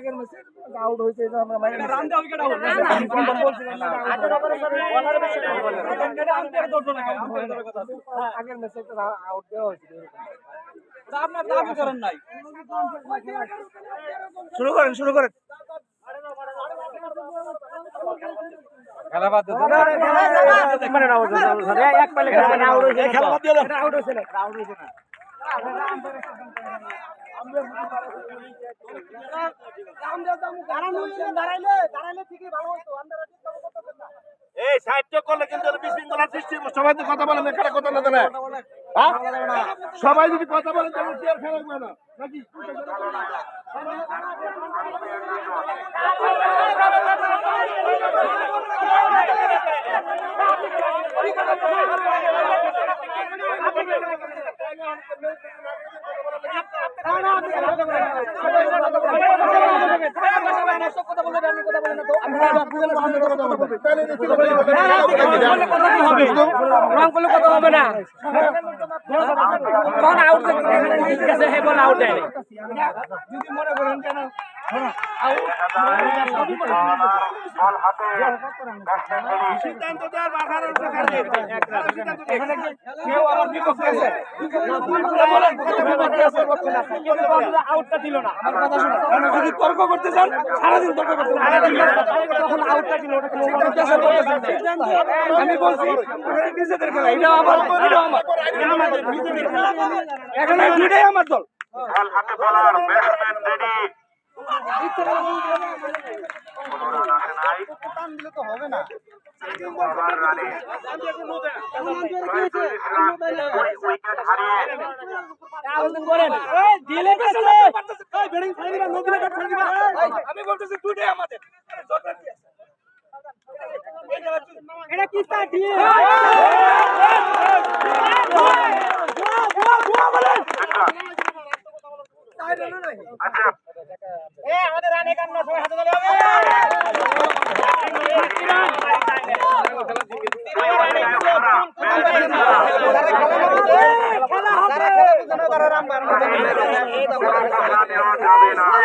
আগের ম্যাচে আউট হয়েছে এটা আমরা মাইনে নিচ্ছি। রামদা উইকেট আউট বলছিলাম না, আগের ম্যাচে একটা আউট দেওয়া হয়েছিল আপনার দাবি করেন নাই? শুরু করেন শুরু করেন। খেলা বাদ এক পালে খেলা আউট হয়েছে। খেলা বাদ দিয়ে আউট হয়েছে। না আউট হয়েছে। না এই সাহিত্য করলে কিন্তু বিশৃঙ্খলা সৃষ্টি সবাই যদি কথা বলেন এখানে কথা না। দেবে সবাই যদি কথা বলেন তাহলে রং করলে কথা হবে না। কোন আউট আছে হে বল আউট যদি মনে করেন কেন সিদ্ধান্ত দেওয়ার বাধার সরকারদের এখানে কি কেউ আমার বিপক্ষে আউটটা দিল না আমার কথা শুনো যদি তর্ক করতে চান সারাদিন তর্ক করতে তখন আউটটা দিল। আমি বলছি নিজেদের খেলা এটাও আমার এটা এখানে দুইটাই আমার দল। হাতে বলার ব্যাটসম্যান রেডি ছাড়ি দিবা আমি বলতেছি দুইটাই আমাদের এটা কি Gracias.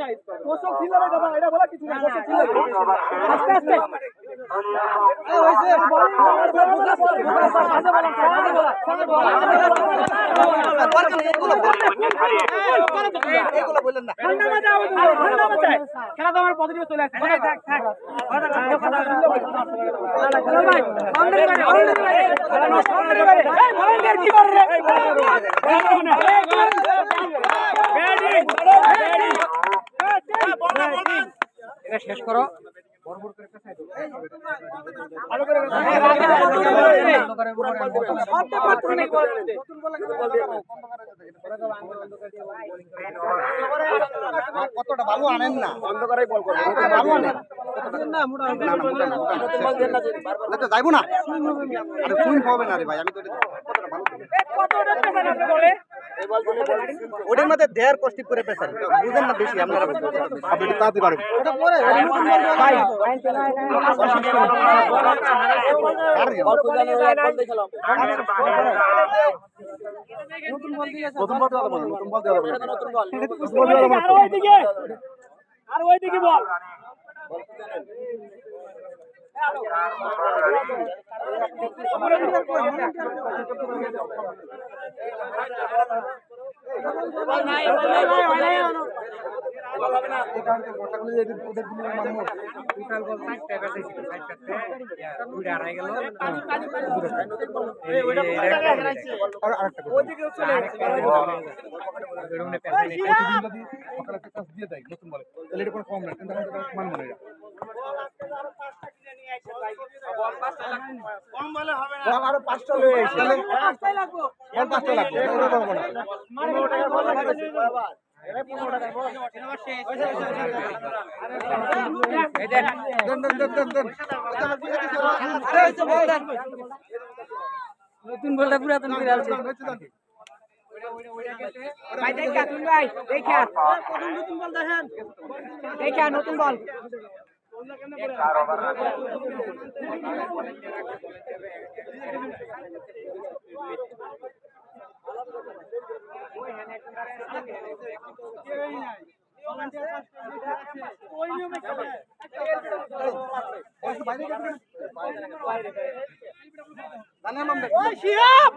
ভালো ছিল রে দাদা এটা বলা কিছু না কোসল ছিল আস্তে আস্তে এই হইছে খেলা তো আমার পজিটিভ চলে আসছে থাক থাক এটা শেষ করো। কতটা ভালো আনেন না? অন্ধকারে বল ভালো আনেন? না আরে হবে না রে ভাই আমি তো কতটা ভালো ওটার মধ্যে দেয়ার কষ্টি করে পেছেন বুঝেন না বেশি আপনারা। আপনি নতুন বল নতুন বল ওইদিকে আর ওইদিকে বল। দিয়ে দেয় নতুন বলে তাহলে এটা কোনো কম না কিন্তু মানব না এটা। পাঁচটা। নতুন বলটা পুরাতন দেখা তুমি নতুন বল দেখা নতুন বল মামলা